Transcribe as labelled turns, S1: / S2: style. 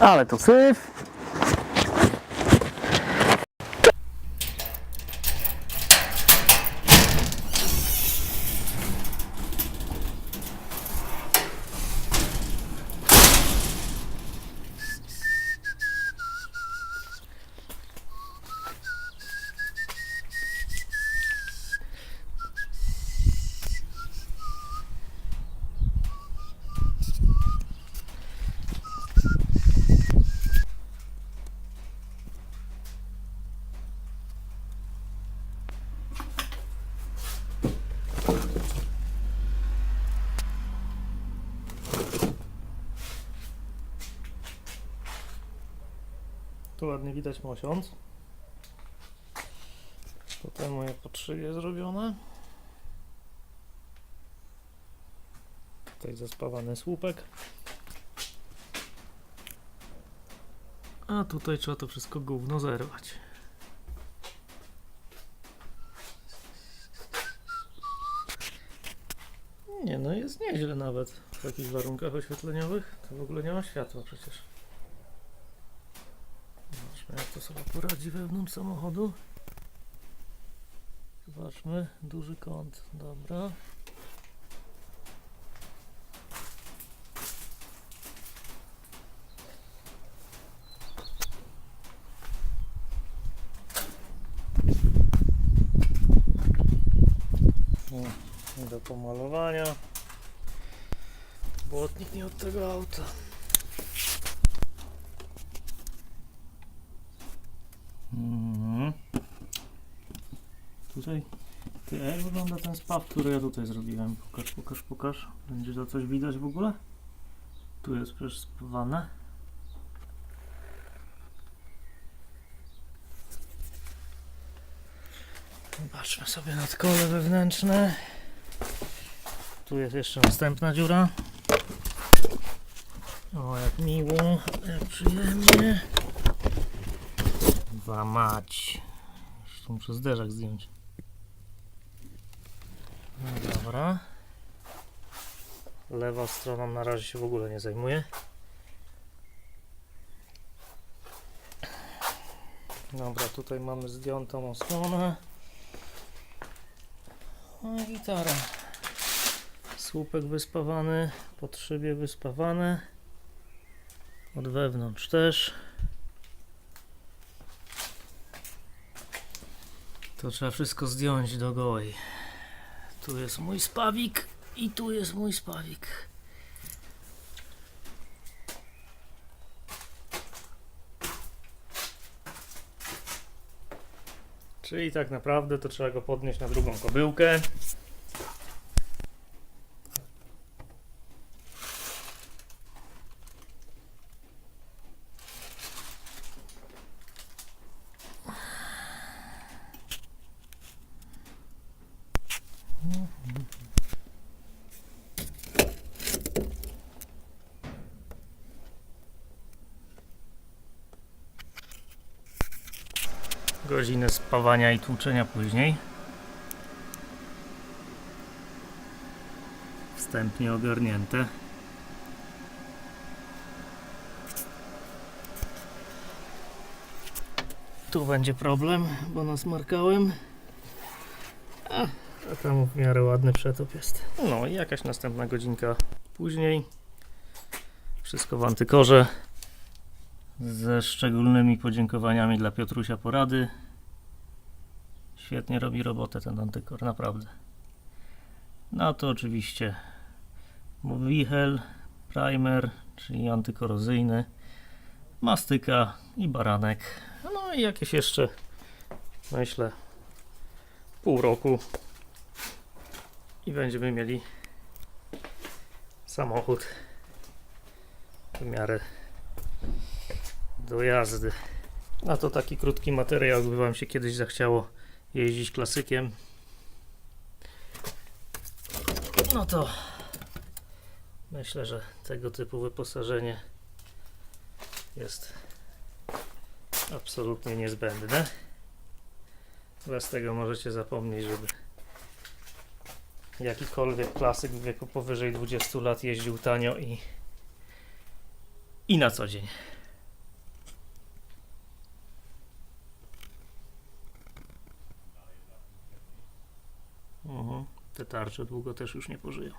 S1: Ale to syf. Tu ładnie widać mosiąc. Tutaj moje podszyje zrobione. Tutaj zaspawany słupek. A tutaj trzeba to wszystko gówno zerwać. Nie no, jest nieźle nawet w takich warunkach oświetleniowych. To w ogóle nie ma światła przecież. Zobaczmy jak to sobie poradzi wewnątrz samochodu. Zobaczmy, duży kąt, dobra. O, nie do pomalowania. Błotnik nie od tego auta. Mhm. Tutaj. Jak wygląda ten spaw, który ja tutaj zrobiłem? Pokaż, pokaż, pokaż. Będzie to coś widać w ogóle? Tu jest przecież spawane. Zobaczmy sobie nadkole wewnętrzne. Tu jest jeszcze następna dziura. O, jak miło, jak przyjemnie. Wa mać. Jeszcze muszę zderzak zdjąć. No dobra. Lewa strona na razie się w ogóle nie zajmuje. Dobra, tutaj mamy zdjętą osłonę. No i gitara. Słupek wyspawany, pod szybie wyspawane. Od wewnątrz też. To trzeba wszystko zdjąć do gołej. Tu jest mój spawik i tu jest mój spawik. Czyli tak naprawdę to trzeba go podnieść na drugą kobyłkę. Godzinę spawania i tłuczenia później. Wstępnie ogarnięte. Tu będzie problem, bo nasmarkałem. A, a tam w miarę ładny przetop jest. No i jakaś następna godzinka później. Wszystko w antykorze ze szczególnymi podziękowaniami dla Piotrusia Porady. Świetnie robi robotę ten antykor, naprawdę. No to oczywiście wichel, primer, czyli antykorozyjny, mastyka i baranek. No i jakieś jeszcze, myślę, pół roku i będziemy mieli samochód w miarę do jazdy. A to taki krótki materiał, gdyby Wam się kiedyś zachciało jeździć klasykiem. No to myślę, że tego typu wyposażenie jest absolutnie niezbędne. Bez tego możecie zapomnieć, żeby jakikolwiek klasyk w wieku powyżej 20 lat jeździł tanio i, i na co dzień. Te tarcze długo też już nie pożyją.